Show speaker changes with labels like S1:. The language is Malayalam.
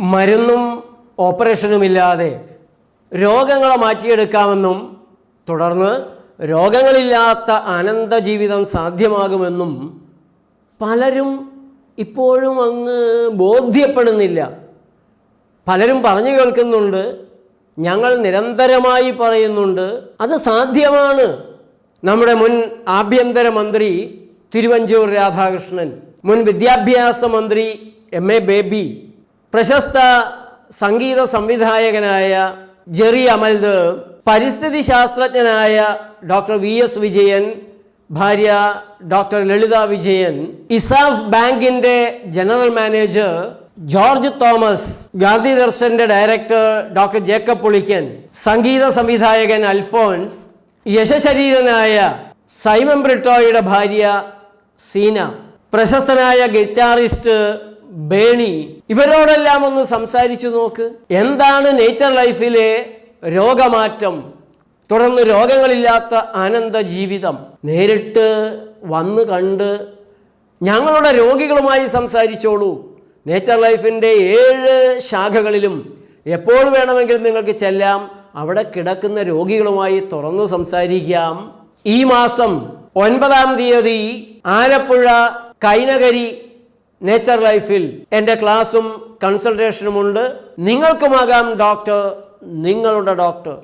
S1: മരുന്നും ഓപ്പറേഷനുമില്ലാതെ രോഗങ്ങളെ മാറ്റിയെടുക്കാമെന്നും തുടർന്ന് രോഗങ്ങളില്ലാത്ത ആനന്ദ ജീവിതം സാധ്യമാകുമെന്നും പലരും ഇപ്പോഴും അങ്ങ് ബോധ്യപ്പെടുന്നില്ല. പലരും പറഞ്ഞു കേൾക്കുന്നുണ്ട് ഞങ്ങൾ നിരന്തരമായി പറയുന്നുണ്ട് അത് സാധ്യമാണ്. നമ്മുടെ മുൻ ആഭ്യന്തരമന്ത്രി തിരുവഞ്ചൂർ രാധാകൃഷ്ണൻ മുൻ വിദ്യാഭ്യാസ മന്ത്രി എം എ ബേബി പ്രശസ്ത സംഗീത സംവിധായകനായ ജെറി അമൽദ് പരിസ്ഥിതി ശാസ്ത്രജ്ഞനായ ഡോക്ടർ വി എസ് വിജയൻ ഭാര്യ ഡോക്ടർ ലളിത വിജയൻ ഇസാഫ് ബാങ്കിന്റെ general manager George Thomas Gandhi ദർശന്റെ ഡയറക്ടർ ഡോക്ടർ ജേക്കബ് പുളിക്കൻ സംഗീത സംവിധായകൻ അൽഫോൻസ് യശശരീരനായ സൈമൻ ബ്രിട്ടോയുടെ ഭാര്യ സീന പ്രശസ്തനായ ഗിറ്റാറിസ്റ്റ് ബേണി ഇവരോടെല്ലാം ഒന്ന് സംസാരിച്ചു നോക്ക്. എന്താണ് നേച്ചർ ലൈഫിലെ രോഗമാറ്റം? തുടർന്ന് രോഗങ്ങളില്ലാത്ത ആനന്ദ ജീവിതം. നേരിട്ട് വന്ന് കണ്ട് ഞങ്ങളുടെ രോഗികളുമായി സംസാരിച്ചോളൂ. നേച്ചർ ലൈഫിന്റെ ഏഴ് ശാഖകളിലും എപ്പോൾ വേണമെങ്കിലും നിങ്ങൾക്ക് ചെല്ലാം. അവിടെ കിടക്കുന്ന രോഗികളുമായി തുറന്നു സംസാരിക്കാം. ഈ മാസം ഒൻപതാം തീയതി ആലപ്പുഴ കൈനകരി നേച്ചർ ലൈഫിൽ എന്റെ ക്ലാസ്സും കൺസൾട്ടേഷനുമുണ്ട് നിങ്ങൾക്കുമാകാം ഡോക്ടർ നിങ്ങളുടെ ഡോക്ടർ